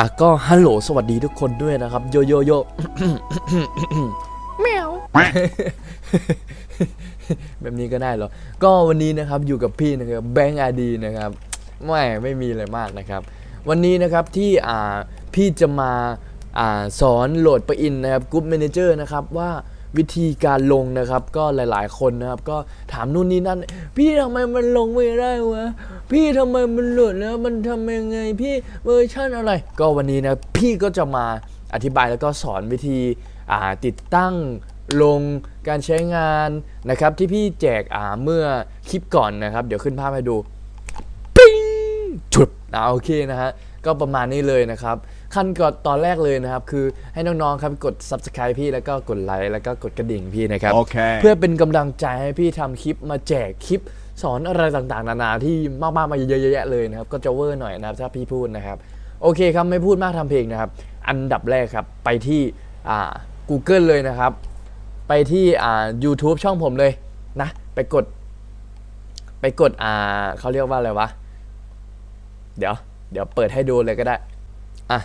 อะก็ฮัลโหลสวัสดีทุกคนด้วยนะครับ โยโยโยแมวแบบนี้ก็ได้เหรอ ก็วันนี้นะครับอยู่กับพี่นะครับแบงค์อาดีนะครับไม่ไม่มีอะไรมากนะครับ วันนี้นะครับที่อ่าพี่จะมาอ่าสอนโหลดปลั๊กอินนะครับกรุ๊ปแมเนเจอร์นะครับว่า วิธีการลงนะครับ ก็หลาย ๆ คนนะครับก็ถามนู่นนี่นั่น พี่ทำไมมันลงไม่ได้วะพี่ทำไมมันหลุดแล้วมันทำยังไงพี่เวอร์ชันอะไร ก็วันนี้นะพี่ก็จะมาอธิบายแล้วก็สอนวิธีติดตั้งลงการใช้งานนะครับที่พี่แจกอ่าเมื่อคลิปก่อนนะครับ เดี๋ยวขึ้นภาพให้ดูปิ้งฉุดอ่าโอเคนะฮะ ก็ประมาณนี้เลยนะครับ ขั้นก่อนตอนแรกเลยนะครับ คือให้น้องๆครับกด subscribe พี่แล้วก็กดไลค์แล้วก็กดกระดิ่งพี่นะครับ โอเค เพื่อเป็นกำลังใจให้พี่ทำคลิปมาแจกคลิปสอนอะไรต่างๆ นานาที่มากๆมาเยอะๆแยะๆเลยนะครับ ก็จะเวอร์หน่อยนะครับถ้าพี่พูดนะครับ โอเคครับไม่พูดมากทำเพลงนะครับ อันดับแรกครับไปที่อ่า Google เลยนะครับ ไปที่อ่า YouTube ช่องผมเลยนะ ไปกด ไปกดอ่าเขาเรียกว่าอะไรวะ เดี๋ยว เดี๋ยวเปิดให้ดูเลยก็ได้ อะ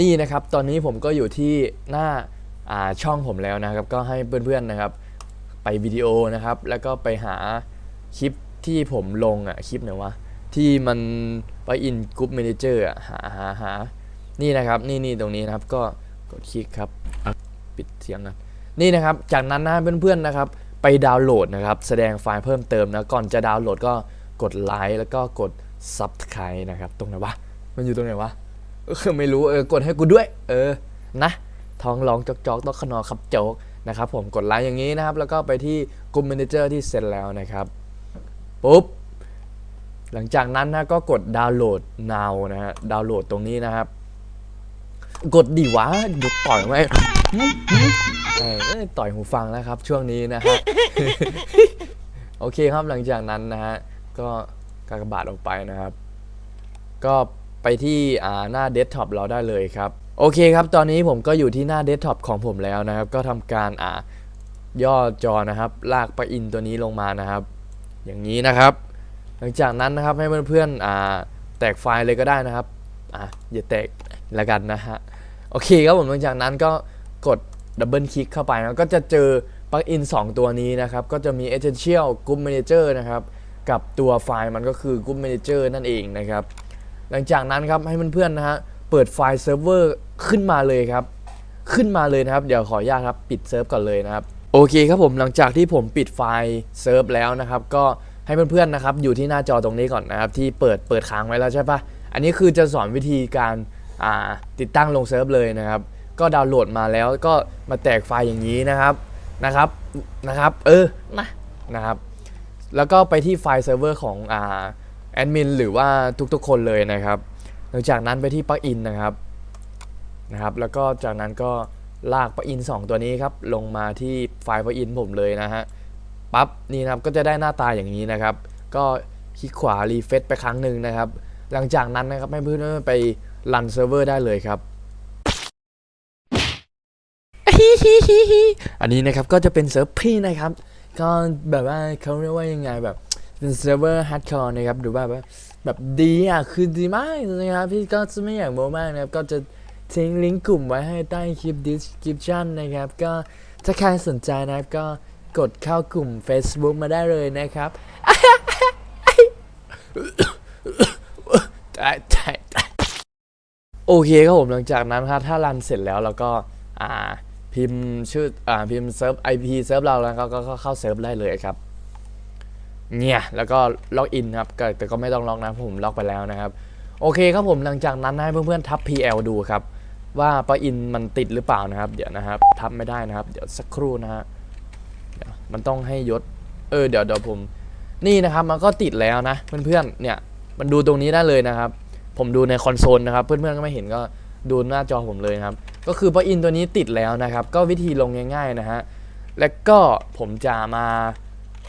นี่นะครับ ตอนนี้ผมก็อยู่ที่หน้าอ่าช่องผมแล้วนะครับ ก็ให้เพื่อนๆนะครับ ไปวิดีโอนะครับ แล้วก็ไปหาคลิปที่ผมลงอะคลิปไหนวะที่มันไปอินกรุ๊ป a ม a เจอร์อะหาหาหานี่นะครับ นี่นี่ตรงนี้นะครับ ก็กดคลิกครับ ปิดเสียงกันนี่นะครับ จากนั้นนะเพื่อนๆนะครับ ไปดาวน์โหลดนะครับ แสดงไฟล์เพิ่มเติมนะ ก่อนจะดาวน์โหลดก็กดไลค์แล้วก็กด Subscribe นะครับตรงไหนวะ มันอยู่ตรงไหนวะเออไม่รู้เออกดให้กูด้วย เออนะท้องร้องจอกจอกต้องขนอขับโจกนะครับผมกดไลค์อย่างนี้นะครับ แล้วก็ไปที่กลุ่ม Manager ที่เสร็จแล้วนะครับปุ๊บหลังจากนั้นนะก็กดดาวน์โหลด now นะฮะดาวน์โหลดตรงนี้นะครับ กดดีวะหยุดต่อยไหมไอ้ต่อยหูฟังนะครับ ช่วงนี้นะฮะโอเคครับหลังจากนั้นนะฮะก็ กากบาทออกไปนะครับ ก็ไปที่หน้าเดสก์ท็อปเราได้เลยครับโอเคครับ ตอนนี้ผมก็อยู่ที่หน้าเดสก์ท็อปของผมแล้วนะครับ ก็ทำการอ่าย่อจอนะครับ ลากปลั๊กอินตัวนี้ลงมานะครับ อย่างนี้นะครับ หลังจากนั้นนะครับให้เพื่อนๆอ่าแตกไฟล์เลยก็ได้นะครับอะอย่าแตกละกันนะฮะโอเคครับผมหลังจากนั้นก็กดดับเบิลคลิกเข้าไปนะก็จะเจอปลั๊กอิน2ตัวนี้นะครับ ก็จะมี Essential Group Manager นะครับ กับตัวไฟล์มันก็คือ Group Manager นั่นเองนะครับ หลังจากนั้นครับให้เพื่อนๆนะฮะเปิดไฟล์เซิร์ฟเวอร์ขึ้นมาเลยครับ ขึ้นมาเลยนะครับ เดี๋ยวขออนุญาตครับปิดเซิร์ฟก่อนเลยนะครับ โอเคครับผมหลังจากที่ผมปิดไฟล์เซิร์ฟแล้วนะครับ ก็ให้เพื่อนๆนะครับอยู่ที่หน้าจอตรงนี้ก่อนนะครับ ที่เปิดเปิดค้างไว้แล้วใช่ปะอันนี้คือจะสอนวิธีการอ่าติดตั้งลงเซิร์ฟเลยนะครับ ก็ดาวน์โหลดมาแล้วก็มาแตกไฟล์อย่างนี้นะครับนะครับนะครับ เออนะนะครับ แล้วก็ไปที่ไฟล์เซิร์ฟเวอร์ของอ่าแอดมินหรือว่าทุกๆคนเลยนะครับ หลังจากนั้นไปที่ปลั๊กอินนะครับนะครับ แล้วก็จากนั้นก็ลากปลั๊กอิน 2 ตัวนี้ครับ ลงมาที่ไฟล์ปลั๊กอินผมเลยนะฮะปั๊บนี่นะครับก็จะได้หน้าตาอย่างนี้นะครับ ก็คลิกขวารีเฟซไปครั้งหนึ่งนะครับ หลังจากนั้นนะครับให้เพื่อนๆไปรันเซิร์ฟเวอร์ได้เลยครับอันนี้นะครับก็จะเป็นเซิร์ฟพี่นะครับ ก็แบบว่าเขาเรียกว่ายังไงแบบเป็นเซิร์ฟเวอร์ฮาร์ดคอร์นะครับหรือว่าแบบแบบดีอะคือดีมากนะครับพี่ก็จะไม่อยากโมมากนะครับก็จะทิ้งลิงก์กลุ่มไว้ให้ใต้คลิป description นะครับ ก็ถ้าใครสนใจนะครับก็กดเข้ากลุ่ม Facebook มาได้เลยนะครับโอเคครับผมหลังจากนั้นครับถ้ารันเสร็จแล้วแล้วก็อ่า พิมพ์ชื่ออ่าพิมพ์เซิร์ฟ IP เซิร์ฟเราแล้วก็ก็เข้าเซิร์ฟได้เลยครับเนี่ยแล้วก็ล็อกอินครับแต่ก็ไม่ต้องล็อกนะเพราะผมล็อกไปแล้วนะครับโอเคครับผมหลังจากนั้นให้เพื่อนๆทับ PL ดูครับว่าปลั๊กอินมันติดหรือเปล่านะครับ เดี๋ยวนะครับทับไม่ได้นะครับ เดี๋ยวสักครู่นะฮะมันต้องให้ยศเออเดี๋ยวเดี๋ยวผม นี่นะครับมันก็ติดแล้วนะเพื่อนๆเนี่ยมันดูตรงนี้ได้เลยนะครับ ผมดูในคอนโซลนะครับ เพื่อนๆก็ไม่เห็นก็ดูหน้าจอผมเลยครับ ก็คือปลั๊กอินตัวนี้ติดแล้วนะครับ ก็วิธีลงง่ายๆนะฮะ แล้วก็ผมจะมา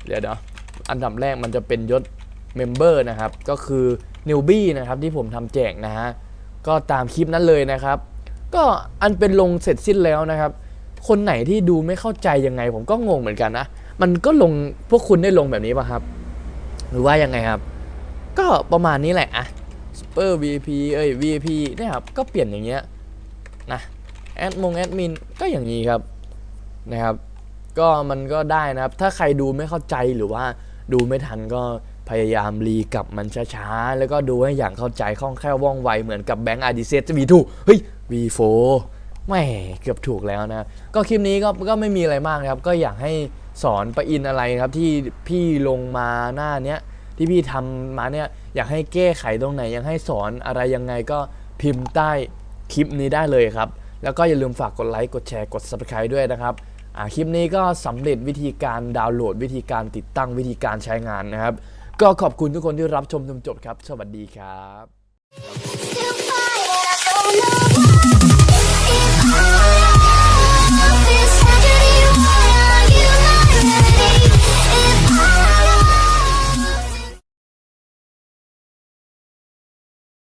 เดี๋ยวเดี๋ยวอันดับแรกมันจะเป็นยศเมมเบอร์นะครับ ก็คือ newbie นะครับที่ผมทำแจกนะฮะ ก็ตามคลิปนั้นเลยนะครับ ก็อันเป็นลงเสร็จสิ้นแล้วนะครับ คนไหนที่ดูไม่เข้าใจยังไง ผมก็งงเหมือนกันนะ มันก็ลงพวกคุณได้ลงแบบนี้ป่ะครับ หรือว่ายังไงครับ ก็ประมาณนี้แหละอะ Super VIP เอ้ย VIP เนี่ยครับก็เปลี่ยนอย่างเงี้ยนะ แอดมงแอดมินก็อย่างนี้ครับนะครับ ก็มันก็ได้นะครับ ถ้าใครดูไม่เข้าใจหรือว่าดูไม่ทันก็พยายามรีกลับมันช้าๆ แล้วก็ดูให้อย่างเข้าใจคล่องแคล่วว่องไวเหมือนกับแบงก์อาร์ดิเซตวีทูเฮ้ย V4 แม่เกือบถูกแล้วนะ ก็คลิปนี้ก็ก็ไม่มีอะไรมากนะครับ ก็อยากให้สอนประอินอะไรครับที่พี่ลงมาหน้าเนี้ยที่พี่ทำมาเนี่ยอยากให้แก้ไขตรงไหนยากให้สอนอะไรยังไงก็พิมพ์ใต้คลิปนี้ได้เลยครับ แล้วก็อย่าลืมฝากกดไลค์ กดแชร์ กด subscribe ด้วยนะครับคลิปนี้ก็สำเร็จวิธีการดาวน์โหลด วิธีการติดตั้งวิธีการใช้งานนะครับ ก็ขอบคุณทุกคนที่รับชมจนจบครับ สวัสดีครับ